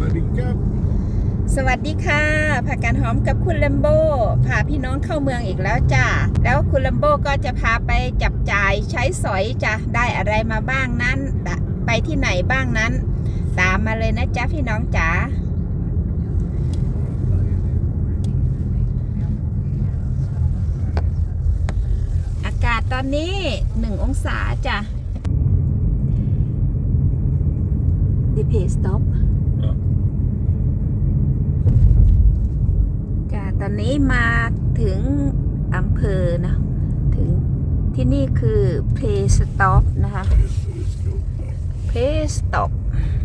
วัสดีครับ สวัสดีค่ะผักกาดหอมกับคุณลัมโบพาพี่น้องเข้าเมืองอีกแล้วจ้าแล้วคุณลัมโบก็จะพาไปจับจ่ายใช้สอยจ้ะได้อะไรมาบ้างนั้นดะไปที่ไหนบ้างนั้น ตามมาเลยนะจ๊ะพี่น้องจ๋าอากาศตอนนี้หนึ่งองศาจ้ะ The pay stop Ja. จ้ะ ตอนนี้มาถึงอำเภอนะถึงที่นี่คือ Play Stop นะคะ Play Stop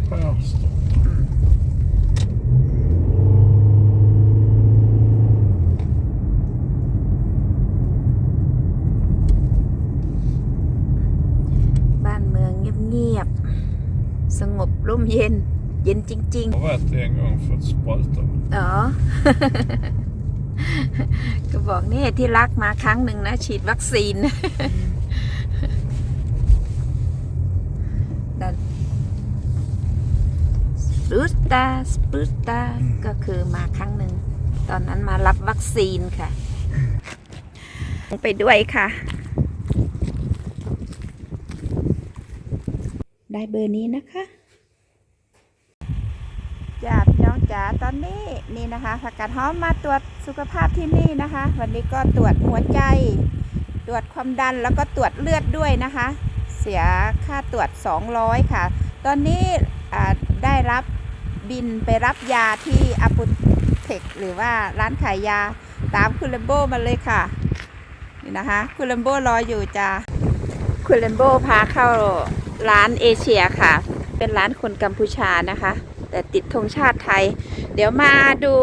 Fast. บ้านเมืองเงียบๆ สงบร่มเย็น เย็นจริง Jag har varit en gång för att spruta. ๆอ๋อ ก็บอกนี่ที่รักมาครั้งหนึ่งนะ ฉีดวัคซีนดันสปูตตาสปูตตาก็คือมาครั้งหนึ่ง ตอนนั้นมารับวัคซีนค่ะ ไปด้วยค่ะ ได้เบอร์นี้นะคะจ้าพี่น้อง จ๋าตอนนี้นี่นะคะผักกาดหอมมาตรวจสุขภาพที่นี่นะคะ วันนี้ก็ตรวจหัวใจ ตรวจความดันแล้วก็ตรวจเลือดด้วยนะคะ เสียค่าตรวจ 200 ค่ะ ตอนนี้ได้รับบินไปรับยาที่อ p ปเทคหรือว่าร้านขายยาตามคุณเลมโบมาเลยค่ะนี่นะคะคุณเลมโบรออยู่จ้าคุณเลมโบพาเข้าร้านเอเชียค่ะ เป็นร้านคนกัมพูชานะคะ แต่ติดธงชาติไทย เดี๋ยวมาดู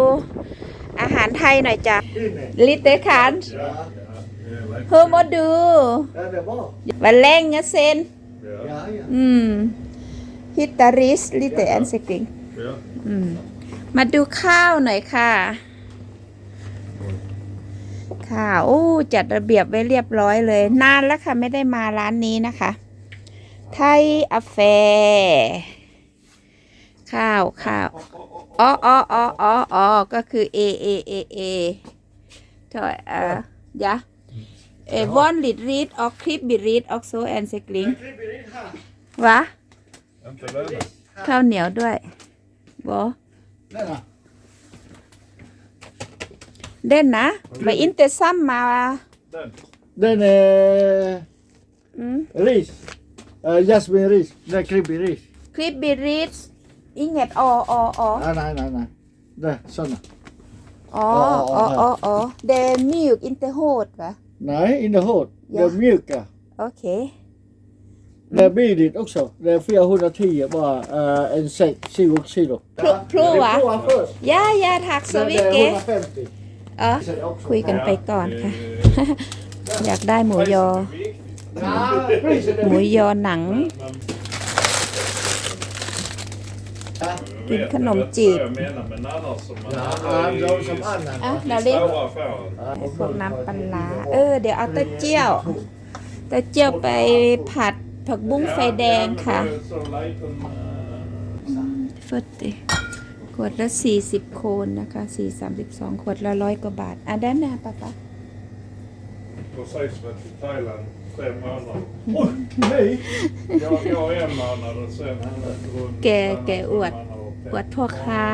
อาหารไทยหน่อยจ้ะลิเตคันเฮอร์โมดูวันแรงเงเซนอืมฮิตาริสลิเตแอนเซกิงอืมมาดูข้าวหน่อยค่ะข้าวโอ้จัดระเบียบไว้เรียบร้อยเลย นานแล้วค่ะ ไม่ได้มาร้านนี้นะคะ ไทยอาแฟ ข้าวข้าวอ๋ออ๋ออ๋ออ๋ออ๋อก็คือ A A A A ถอยเอ่อยะเอวอนลิดรีดออกคลิปบิรีดออกโซแอนเซกลิงวะ Inte löna. ข้าวเหนียวด้วยบอ Denna. เด่นนะไปอินเตอร์ซัมมา Den. Den är อืม ris. Uh, jasmin ris. Det är klipp i ris. คลิปบิรีดอิงเงตอออออ Nej, nej, nej, nej. Det, sådana. อ๋ ออ๋ออ๋ออ๋อเดมิลอินเตอร์โฮดวะ Nej, inte hårt. Det Ja. är mjuka. โอเค Det är billigt också. Det är 410 bara. Uh, en säck, 20 kilo. Pro- prova. Prova först. ย่าย่าทักส Det วิเก är 150. อ๋อ Sen också. คุยกันไปก่อนค่ะ อยากได้หมูยอ Ja, priset är หมู viktigt. ยอหนัง Din kanomjeep. Jag menar men annars som man Ja, handlar i- de som annan. อะ i ดาริน stora affärer. ไอ้พวกน้ำปลาร้าเออ เดี๋ยวเอาเต้าเจี้ยวเต้าเจี้ยวไปผัดผักบุ้งไฟแดงค่ะ Så liten, eh, ฟดดิขวดละ40โคนนะคะ4 32ขวดละร้อยกว่าบาท อะด้านหน้าป้าป้า precis som till Thailand. Tre månader. Oj, nej. Jag, jag en månad och sen hon... แกแกอวด อวดพ่อค้า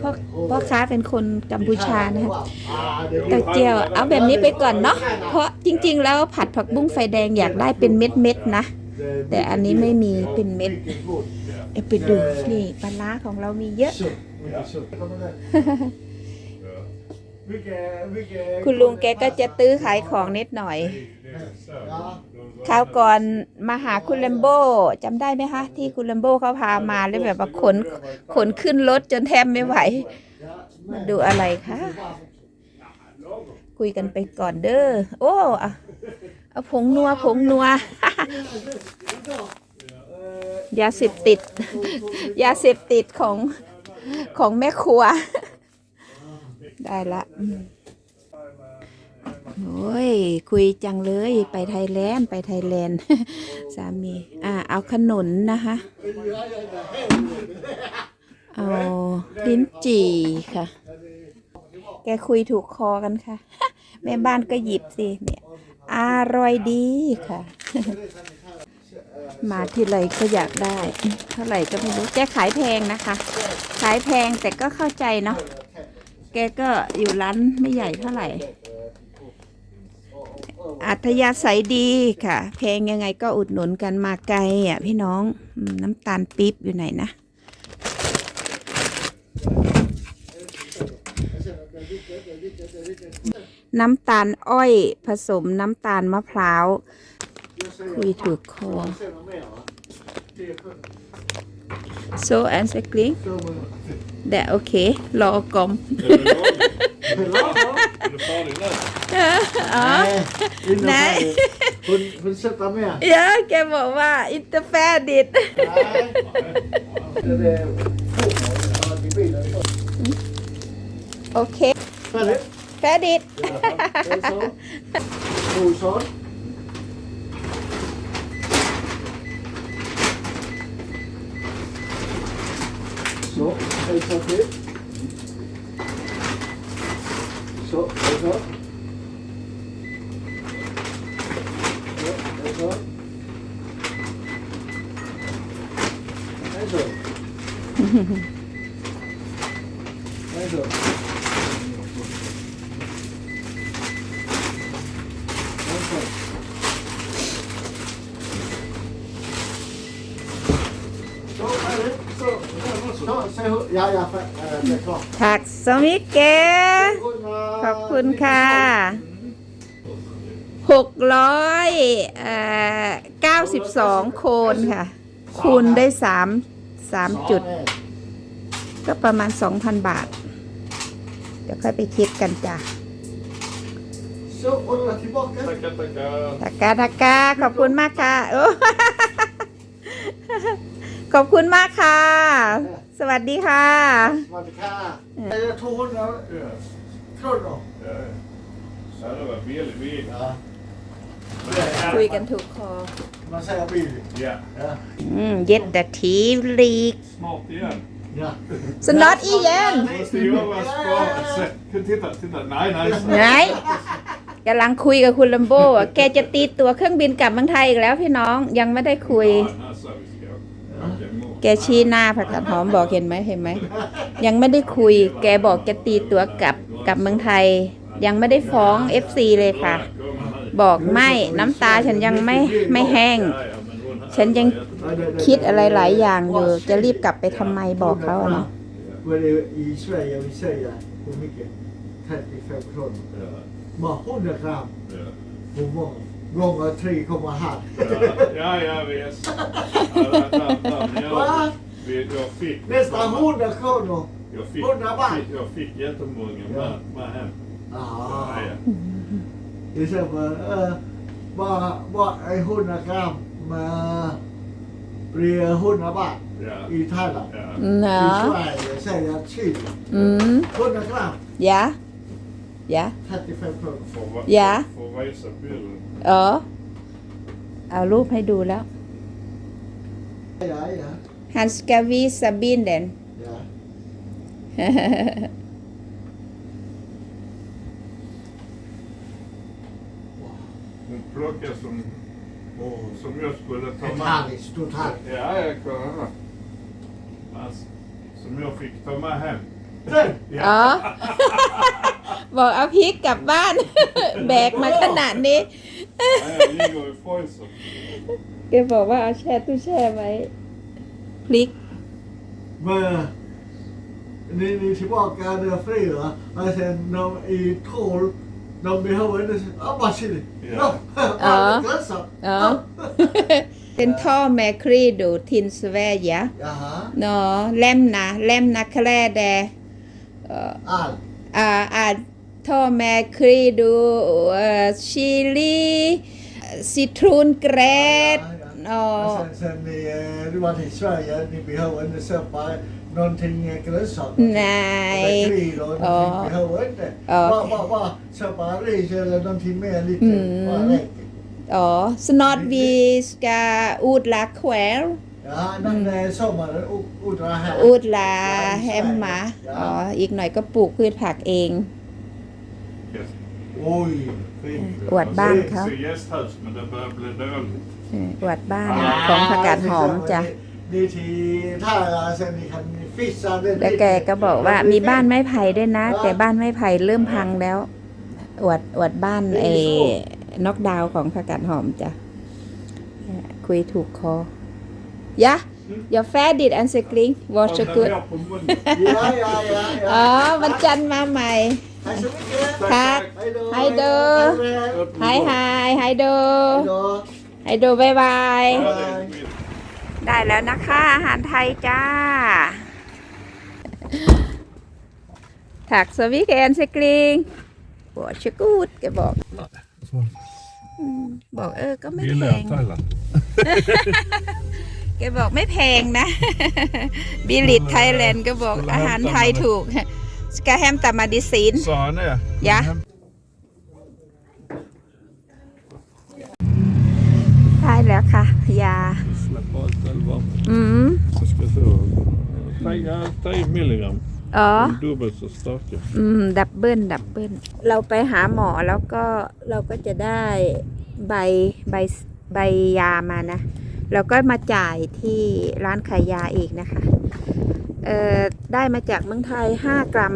พ่อพ่อค้าเป็นคนกัมพูชานะคะ Ah, det เต้าเจี้ยวเอาแบบนี้ไปก่อนเนาะเพราะจริง ๆ แล้วผัดผักบุ้งไฟแดงอยากได้เป็นเม็ดๆนะ แต่อันนี้ไม่มีเป็นเม็ด Mycket god. เดี๋ยวไปดูนี่ปลาร้าของเรามีเยอะ Supp, คุณลุงแกก็จะตื้อขายของนิดหน่อยคราวก่อนมาหาคุณเลมโบจำได้ไหมคะ ที่คุณเลมโบเขาพามาแล้วแบบว่าขนขนขึ้นรถจนแทบไม่ไหว มาดูอะไรคะ คุยกันไปก่อนเด้อ โอ้เอาเอาผงนัวผงนัวยาเสพติด ยาเสพติดของของแม่ครัว ได้ละอืมโอ้ย คุยจังเลยไปไทยแลนด์ไปไทยแลนด์สามี อ่า เอาขนุนนะคะเอเอาลิ้นจี่ค่ะ แกคุยถูกคอกันค่ะ แม่บ้านก็หยิบสิเนี่ยอร่อยดีค่ะ มาที่ไรก็อยากได้ เท่าไหร่ก็ไม่รู้แกขายแพงนะคะ ขายแพงแต่ก็เข้าใจเนาะ แกก็อยู่ร้านไม่ใหญ่เท่าไหร่ อัธยาศัยดีค่ะ เพลงยังไงก็อุดหนุนกันมาไกลอะพี่น้องน้ำตาลปี๊บอยู่ไหนนะ น้ำตาลอ้อยผสมน้ำตาลมะพร้าว คุยถูกคอ so and s c l i n that okay รอกลม Är du lagom? Är du färdig nu? อ๋อ Nej. Hon, hon sätter med. เยอะแกบอกว่าอินเตอร์แฟดิด Nej. Det är fotboll i bilen. โอเค Färdigt? แฟดิด Det är så. Rosor. Så, hälsa till. Så, hälsa. Så, hälsa. Hälsa. Hälsa. Hälsa. Så, är det. Så, så, säg hur. Ja, ja, för- eh, det är klart. ผักสมิเกขอบคุณค่ะหกร้อยเก้าสิบสองโคนค่ะ คูณได้สามสามจุดก็ประมาณสองพันบาท เดี๋ยวค่อยไปคิดกันจ้ะ Så, och rulla tillbaka. Tackar, tackar. ตะกาตะกาขอบคุณมากค่ะโอ้ ขอบคุณมากค่ะ สวัสดีค่ะ Smadka. Jag tog hon Ja. kronor. Ja. Ja, det var billigt vin. Ja. คุยกันถูกคอ Man säger billigt. Ja. Ja. อืม เย็ดแต่ทีลีก Snart igen. Ja. สนอตอีเย็น Måste göra sparet. Titta, titta. Nej, nej. ไงกำลังคุยกับคุณลัมโบ้อะแกจะตีตัวเครื่องบินกลับเมืองไทยอีกแล้วพี่น้องยังไม่ได้คุย Ja, den här sa vi ska åka emot. แกชี้หน้าผักกาดหอมบอกเห็นไหมเห็นไหม ยังไม่ได้คุย แกบอกแกตีตัวกลับกลับเมืองไทย ยังไม่ได้ฟ้อง FC เลยค่ะ บอกไม่น้ำตาฉันยังไม่ไม่แห้ง ฉันยังคิดอะไรหลายอย่างอยู่ จะรีบกลับไปทำไมบอกเขาอะเนาะ Vad är det i Sverige vi säger hur mycket? 35 kronor. Bara 100 gram. Hur många? Gånger 3,5. Ja, ja, visst. Ja, där, där, där. Jag, Va? vi- jag fick... Nästan 100 kronor. Jag fick, 100 baht. fick, jag fick jättemånga Ja. med, med hem. Ja. Ja, Det är så bara, eh, bara, bara en 100 gram med blir 100 baht ja, i Thailand. ja. I เนาะ Sverige säger jag 20. อืม100 gram, ยะยะ35 kronor. Får, va- Ja. får visa bilden. เออ เอารูปให้ดูแล้ว Ja, ja. Han ska visa bilden. ja. Hon plockade som, som jag skulle ta Ett med. härligt stort härligt. Ja, jag kolla. Alltså, som jag fick ta med hem. Den! อ๋อ บอกเอาพริกกลับบ้าน แบกมาขนาดนี้ Ja, jag ligger i frysen. แกบอกว่าเอาแช่ตู้แช่ไว้พริก Men ni, ni är tillbaka där fyra. Och sen de i tolv, de behöver inte... Ja, bara chili. Ja. Ja, Ja. alla grönsaker. อ๋อเป็นท่อแมครีดูทินสเวย์ยะ Jaha. เนาะแลมนะแลมนะแคลแดเอ่อ Allt. อ่าอ่าท่อแมครีดูเอ่อชิลีซิตรูนเกรด Ja, อ๋อ Och sen, sen ni, eh, du var till Sverige, ni behöver inte köpa någonting eh, grönsaker. Nej. Eller krig och Ja. någonting behöver inte. Ja, Bara, okej. bara, bara köpa ris eller någonting mer lite. Mm. Bara räcker. อ๋อ snart vi ska odla kväll Ja. Ja, men eh, sommaren o- odlar här. อูดลาแฮมหมาอ๋ออีกหน่อยก็ปลูกพืชผักเอง Yes. Oj, fint. อวดบ้านเขา Ser gästhus men det börjar bli dåligt. เอออวดบ้านของผักกาดหอมจ้ะ Det är till Thailand sen ni kan fiska väldigt แล้วแกก็บอกว่ามีบ้านไม้ไผ่ด้วยนะ แต่บ้านไม้ไผ่เริ่มพังแล้ว อวดอวดบ้านเอน็อกดาวน์ของผักกาดหอมจ้ะเนี่ยคุยถูกคอยะ อย่าแฟดิดอันสกริงวอช Håll กุด den på munnen. Ja, ja, ja, ja. อ๋อวันจันทร์มาใหม่ Tack så mycket. ครับ Hej då. Hej då. Upp ไฮ med ไฮ munnen. ไฮโด Hej då. ไฮโดบายบาย Ja, det är mitt. ได้แล้วนะคะ อาหารไทยจ้า ถักสวิกแอนสกริงบอชกูดแกบอกอืมบอกเออ ก็ไม่แพง Thailand. แกบอกไม่แพงนะ บิลิตไทยแลนด์ก็บอกอาหารไทยถูกสกาแฮมตามาดิซีน Sa han det? Ja. Hem- ได้แล้วค่ะ ยา Släpp av själva. อืม Så ska vi se. Tre, ja, tre milligram. อ๋อ Dubbelt så starka. อืม ดับเบิลดับเบิลเราไปหาหมอแล้วก็เราก็จะได้ใบใบใบยามานะ แล้วก็มาจ่ายที่ร้านขายยาอีกนะคะเอ่อได้มาจากเมืองไทย 5 กรัม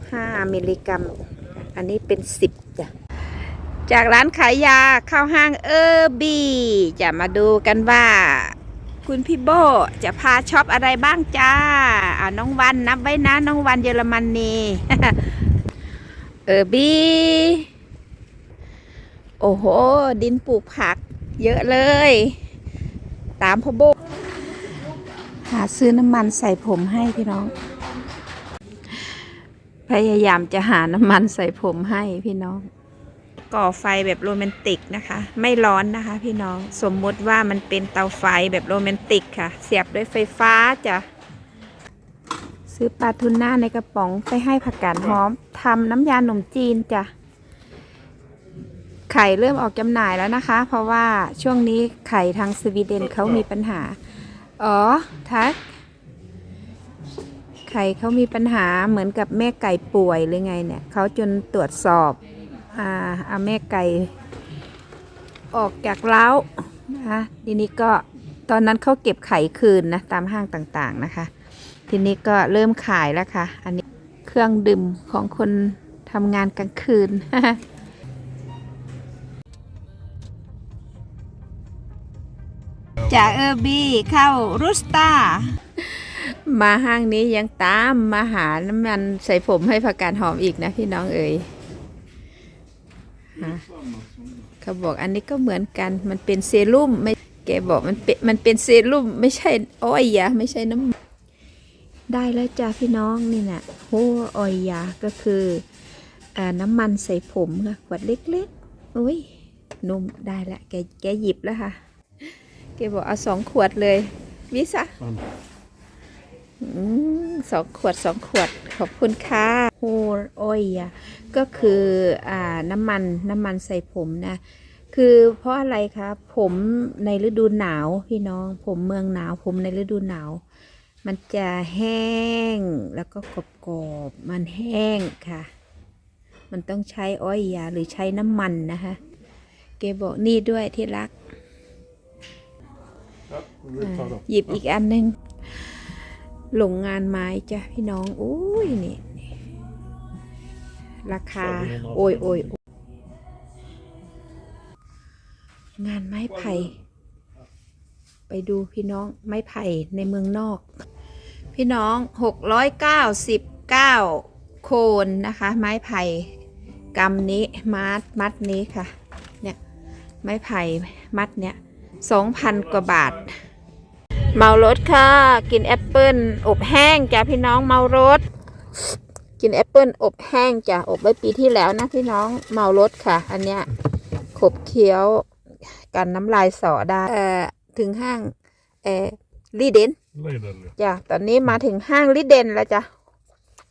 5 มิลลิกรัม อันนี้เป็น 10จ้ะจากร้านขายยาเข้าห้างเออร์บีจะมาดูกันว่า คุณพี่โบจะพาช็อปอะไรบ้างจ้าเอาน้องวันนับไว้นะ น้องวันเยอรมนีเออร์บีโอ้โห ดินปลูกผัก เยอะเลย ตามพ่อโบหาซื้อน้ำมันใส่ผมให้พี่น้อง พยายามจะหาน้ำมันใส่ผมให้พี่น้อง ก่อไฟแบบโรแมนติกนะคะ ไม่ร้อนนะคะ พี่น้องสมมติว่ามันเป็นเตาไฟแบบโรแมนติกค่ะ เสียบด้วยไฟฟ้าจ้ะซื้อปลาทูน่าในกระป๋องไปให้ผักกาดหอมทำน้ำยาหนมจีนจ้ะ ไข่เริ่มออกจำหน่ายแล้วนะคะ เพราะว่าช่วงนี้ไข่ทางสวีเดนเขามีปัญหา อ๋อ ทัก ไข่เขามีปัญหาเหมือนกับแม่ไก่ป่วยหรือไงเนี่ยเขาจนตรวจสอบอ่าเอาแม่ไก่ออกจากเล้านะคะทีนี้ก็ตอนนั้นเขาเก็บไข่คืนนะตามห้างต่างๆนะคะ ทีนี้ก็เริ่มขายแล้วค่ะ อันนี้เครื่องดื่มของคนทำงานกลางคืน จากเออร์บีเข้ารุสตามาห้างนี้ยังตามมาหาน้ำมันใส่ผมให้ผักกาดหอมอีกนะพี่น้องเอ๋ยเขาบอกอันนี้ก็เหมือนกันมันเป็นเซรุ่มไม่แกบอกมันเป็นมันเป็นเซรุ่มไม่ใช่อ้อยยาไม่ใช่น้ำได้แล้วจ้าพี่น้องนี่นะโฮออยยาก็คืออน้ำมันใส่ผมค่ะขวดเล็กๆโอ้ยนุ่มได้ละแกแกหยิบแล้วค่ะ แกบอกเอาสองขวดเลย วิสะ Fan. อืมสองขวดสองขวดขอบคุณค่ะโฮออยยาก็คืออ่าน้ำมันน้ำมันใส่ผมนะ คือเพราะอะไรคะผมในฤดูหนาวพี่น้อง ผมเมืองหนาว ผมในฤดูหนาว มันจะแห้งแล้วก็กรอบๆมันแห้งค่ะ มันต้องใช้อ้อยยาหรือใช้น้ำมันนะคะ เกบอกนี่ด้วยที่รัก หยิบอีกอันหนึงหลงงานไม้จ้ะพี่น้องอุ้ยนี่นี่ราคา โอ้ยโอ้ยโอ้ยงานไม้ไผ่ ไปดูพี่น้องไม้ไผ่ในเมืองนอก พี่น้องหกร้อยเก้าสิบเก้าโคนนะคะ ไม้ไผ่กำนี้มัดมัดนี้ค่ะ เนี่ยไม้ไผ่มัดเนี่ย สองพันกว่าบาท เมารถค่ะ กินแอปเปิลอบแห้งจ้ะพี่น้องเมารถ กินแอปเปิลอบแห้งจ้ะอบไว้ปีที่แล้วนะพี่น้องเมารถค่ะ อันเนี้ยขบเคี้ยวกันน้ำลายสอได้เอ่อถึงห้างเอ่อลีเดน Lidl. จ้ะตอนนี้มาถึงห้างลีเดนแล้วจ้ะ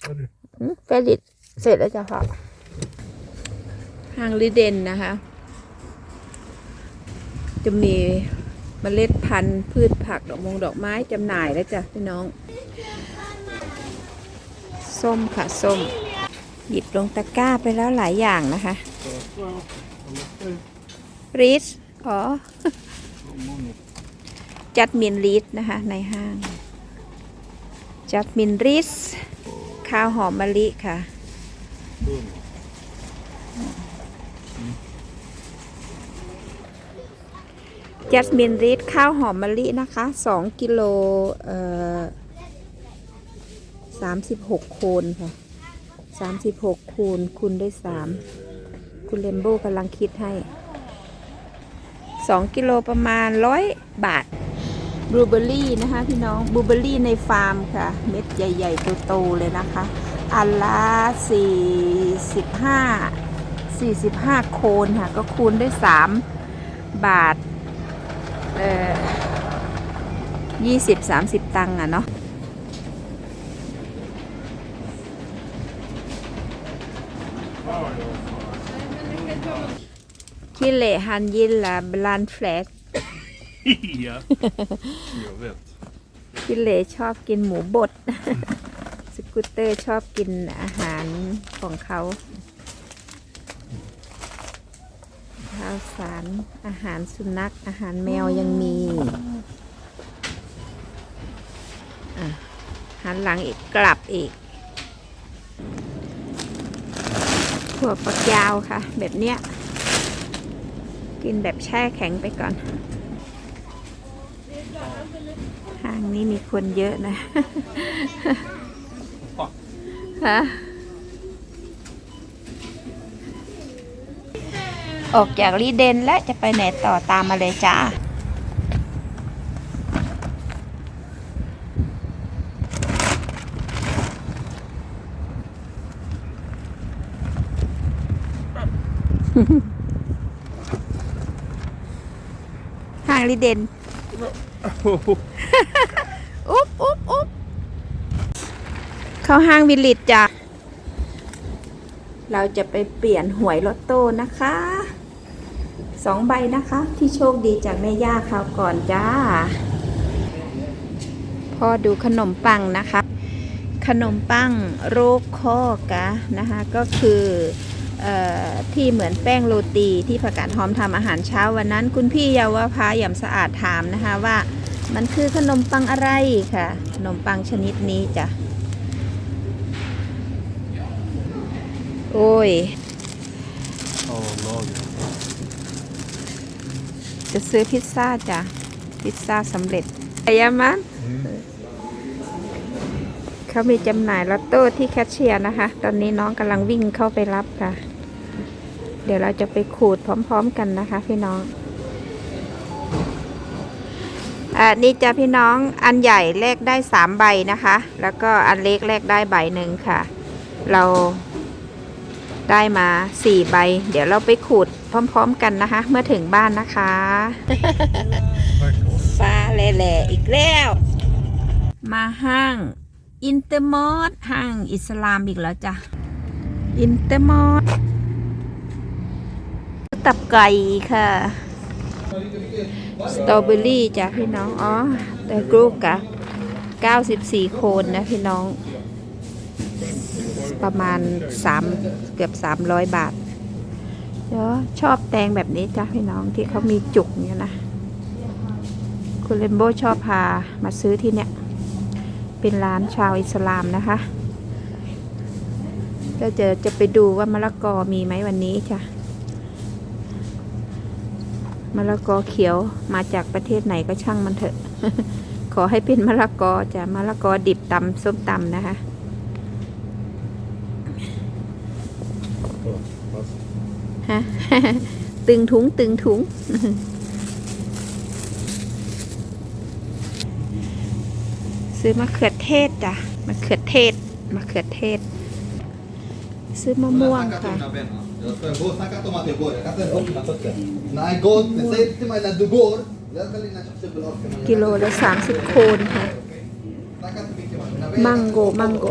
Färdig. อืมเฟลิดเสร็จแล้วจ้ะพ่อห้างลีเดนนะคะ จะมีเมล็ดพันธุ์พืชผักดอกมงดอกไม้จำหน่ายแล้วจ้ะพี่น้อง ส้มค่ะส้ม หยิบลงตะกร้าไปแล้วหลายอย่างนะคะรีสอ๋อ จัดมินรีสนะคะ ในห้าง จัดมินรีสข้าวหอมมะลิค่ะ จัสมินรีดข้าวหอมมะลินะคะ2กิโลเอ่อ36โคนค่ะ36คูณคูณด้วย3คุณเลมโบกำลังคิดให้2กิโลประมาณ100บาทบลูเบอรี่นะคะพี่น้องบลูเบอรี่ในฟาร์มค่ะ เม็ดใหญ่ๆโตๆเลยนะคะ อันละ45 45โคนค่ะ ก็คูณด้วย3บาท เอ่อยี่สิบสามสิบตังค์อะเนาะคิเลฮันยินละบลันแฟลก ja, jag vet. คิเลชอบกินหมูบด สกูตเตอร์ชอบกินอาหารของเขา ข้าวสารอาหารสุนัขอาหารแมวยังมีอะหันหลังอีกกลับอีกถั่วฝักยาวค่ะ แบบเนี้ย กินแบบแช่แข็งไปก่อนห้างนี้มีคนเยอะนะ ฮะ ออกจากรีเดนและจะไปไหนต่อตามมาเลยจ้าห้างรีเดน อุ๊บอุ๊บอุ๊บเข้าห้างวิลลิตจ้ะเราจะไปเปลี่ยนหวยลอตโต้นะคะ สองใบนะคะ ที่โชคดีจากแม่ย่าคราวก่อนจ้า พอดูขนมปังนะคะ ขนมปังโรคข้อกะนะคะ ก็คือเออที่เหมือนแป้งโรตีที่ผักกาดหอมทำอาหารเช้าวันนั้น คุณพี่เยาวภาหยำสะอาดถามนะคะว่ามันคือขนมปังอะไรค่ะ ขนมปังชนิดนี้จ้ะ โอ้ย Ja, lager. จะซื้อพิซซ่าจ้ะ พิซซ่าสำเร็จไอายามันเขามีจำหน่ายลอตโต้ที่แคชเชียร์นะคะ ตอนนี้น้องกำลังวิ่งเข้าไปรับค่ะ เดี๋ยวเราจะไปขูดพร้อมๆกันนะคะพี่น้องอ่านี่จ้ะพี่น้องอันใหญ่แลกได้สามใบนะคะ แล้วก็อันเล็กแลกได้ใบหนึ่งค่ะ เรา ได้มาสี่ใบ เดี๋ยวเราไปขูดพร้อมๆกันนะคะ เมื่อถึงบ้านนะคะ ฟ้าแหล่ๆอีกแล้ว มาห้างอินเตอร์มอดห้างอิสลามอีกแล้วจ้ะ อินเตอร์มอดตับไก่ค่ะสตรอเบอรี่จ้ะพี่น้อง อ๋อแต่กรุ๊กกะ94 โคนนะพี่น้อง ประมาณ3เกือบ300บาทเดี๋ยวชอบแตงแบบนี้จ้ะพี่น้องที่เขามีจุกเนี่ยนะ คุณเลมโบชอบพามาซื้อที่เนี่ย เป็นร้านชาวอิสลามนะคะก็จะจะไปดูว่ามะละกอมีไหมวันนี้จ้ะมะละกอเขียวมาจากประเทศไหนก็ช่างมันเถอะ ขอให้เป็นมะละกอจ้ะมะละกอดิบตำส้มตำนะคะ ฮะ ตึงถุงตึงถุง ซื้อมะเขือเทศจ้ะมะเขือเทศมะเขือเทศ ซื้อมะม่วงค่ะ Jag ska gå och snacka om att jag går. Jag kan inte ens öppna fötter. Nej, gå inte. Säg till mig när du går. Jag ska ligga och köpa bullar. กิโลละสามสิบโคนค่ะ Snacka inte mycket man. มังโกมังโก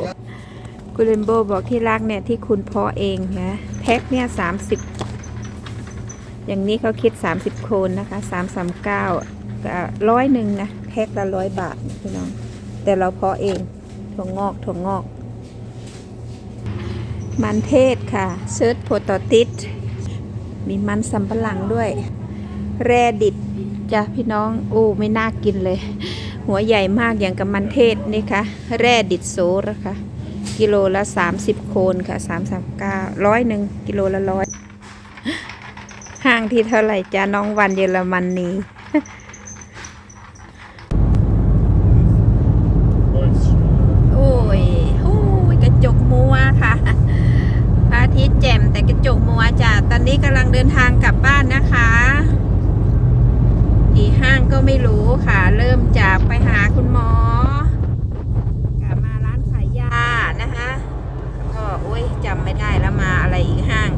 กุเลนโบบอกที่รักเนี่ยที่คุณเพอเองนะแพ็คเนี่ยสามสิบ อย่างนี้เขาคิดสามสิบโคนนะคะสามสามเก้าก็ร้อยหนึ่งนะแพ็คละร้อยบาทพี่น้อง แต่เราเพาะเองถั่วงอกถั่วงอก มันเทศค่ะเซิร์ชโพตติสมีมันสำปะหลังด้วย แรดิดจ้ะพี่น้องโอ้ไม่น่ากินเลย หัวใหญ่มากอย่างกับมันเทศนี่ค่ะ แร่ดิดโซนะคะกิโลละ 30 โคนค่ะ339ร้อยหนึ่งกิโลละร้อย ห้างที่เท่าไหร่จ้าน้องวันเยอรมันนี โอ้ยโอ้ยกระจกมัวค่ะพระอาทิตย์แจ่มแต่กระจกมัวจ้ะตอนนี้กำลังเดินทางกลับบ้านนะคะกี่ห้างก็ไม่รู้ค่ะ เริ่มจากไปหาคุณหมอกลับมาร้านขายยานะคะก็โอ้ยจำไม่ได้แล้วมาอะไรอีกห้าง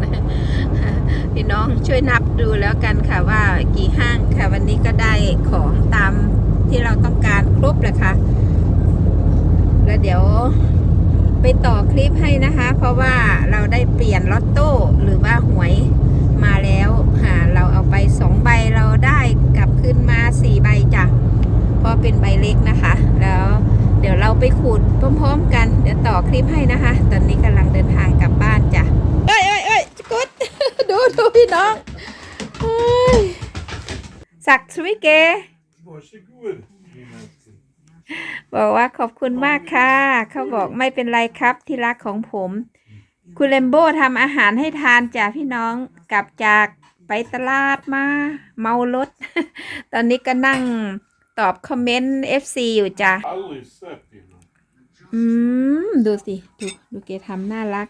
พี่น้องช่วยนับดูแล้วกันค่ะว่ากี่ห้างค่ะ วันนี้ก็ได้ของตามที่เราต้องการครบเลยค่ะ แล้วเดี๋ยวไปต่อคลิปให้นะคะ เพราะว่าเราได้เปลี่ยนลอตโต้หรือว่าหวยมาแล้วค่ะเราเอาไปสองใบเราได้กลับขึ้นมาสี่ใบจ้ะเพราะเป็นใบเล็กนะคะ แล้วเดี๋ยวเราไปขูดพร้อมๆกัน เดี๋ยวต่อค ลิปให้นะคะ ตอนนี้กำลังเดินทางกลับบ้านจ้ะเอ้ยเอ้ยเอ้ยกุดดูดูพี่น้องสักสวิเก บอกว่าขอบคุณมากค่ะ เขาบอกไม่เป็นไรครับที่รักของผม คุณเลมโบ้ทำอาหารให้ทานจ้ะพี่น้องกลับจากไปตลาดมา เมารถ ตอนนี้ก็นั่งตอบคอมเมนต์ FC อยู่จ้ะ อืม ดูสิ ดูดูเกทำน่ารัก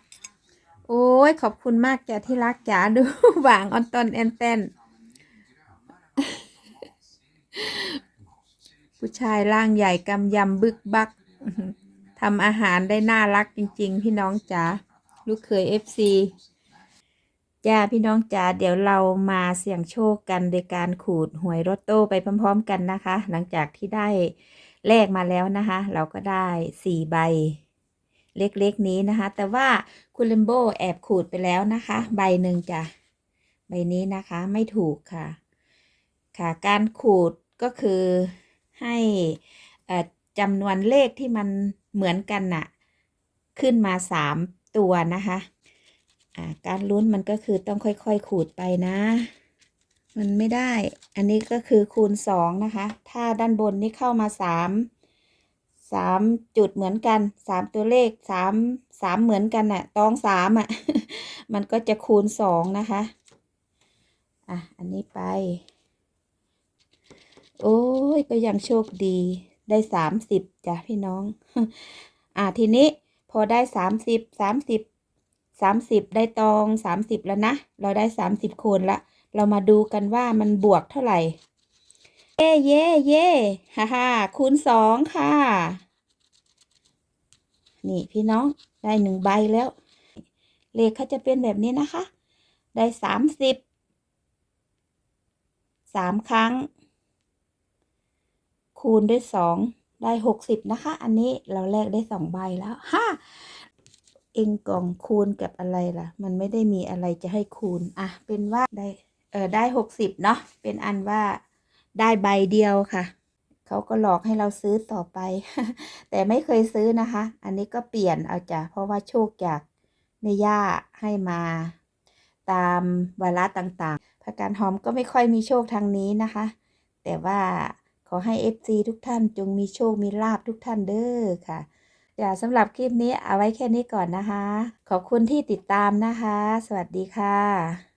โอ้ย ขอบคุณมากจ้ะที่รักจ๋าดูหวางออนตอนแอนเตนผู้ชายร่างใหญ่กำยำบึกบักทำอาหารได้น่ารักจริง ๆ พี่น้องจ๋าลูกเคยเอฟซีจ้าพี่น้องจ๋าเดี๋ยวเรามาเสี่ยงโชคกันโดยการขูดหวยรถโต้ไปพร้อม ๆ กันนะคะ หลังจากที่ได้ แลกมาแล้วนะคะ เราก็ได้สี่ใบ เล็กๆนี้นะคะ แต่ว่าคุณเลมโบแอบขูดไปแล้วนะคะ ใบหนึ่งจ้ะใบนี้นะคะไม่ถูกค่ะ ค่ะ การขูดก็คือให้อ่อจำนวนเลขที่มันเหมือนกันน่ะ ขึ้นมาสามตัวนะคะอ่าการลุ้นมันก็คือต้องค่อยๆขูดไปนะ มันไม่ได้ อันนี้ก็คือคูณสองนะคะ ถ้าด้านบนนี่เข้ามาสามสามจุดเหมือนกันสามตัวเลขสามสามเหมือนกันน่ะตองสามอะ มันก็จะคูณสองนะคะ อะ อันนี้ไป โอ้ย ก็ยังโชคดี ได้สามสิบจ้ะพี่น้อง อะทีนี้พอได้สามสิบสามสิบสามสิบได้ตองสามสิบแล้วนะ เราได้สามสิบคนละ เรามาดูกันว่ามันบวกเท่าไหร่ เย่เย่เย่ฮ่าฮ่าคูณสองค่ะ นี่พี่น้องได้หนึ่งใบแล้ว เลขเขาจะเป็นแบบนี้นะคะ ได้สามสิบสามครั้ง คูณด้วยสองได้หกสิบนะคะ อันนี้เราแลกได้สองใบแล้วฮ่าเองกล่องคูณกับอะไรล่ะ มันไม่ได้มีอะไรจะให้คูณ อะ เป็นว่าได้ ออได้หกสิบเนาะเป็นอันว่าได้ใบเดียวค่ะ เขาก็หลอกให้เราซื้อต่อไป แต่ไม่เคยซื้อนะคะ อันนี้ก็เปลี่ยนเอาจ้ะเพราะว่าโชคจากแม่ย่าให้มา ตามวาระต่างๆพระการหอมก็ไม่ค่อยมีโชคทางนี้นะคะ แต่ว่าขอให้ FC ทุกท่านจงมีโชค มีลาบทุกท่านเด้อค่ะจ้ะสำหรับคลิปนี้เอาไว้แค่นี้ก่อนนะคะ ขอบคุณที่ติดตามนะคะ สวัสดีค่ะ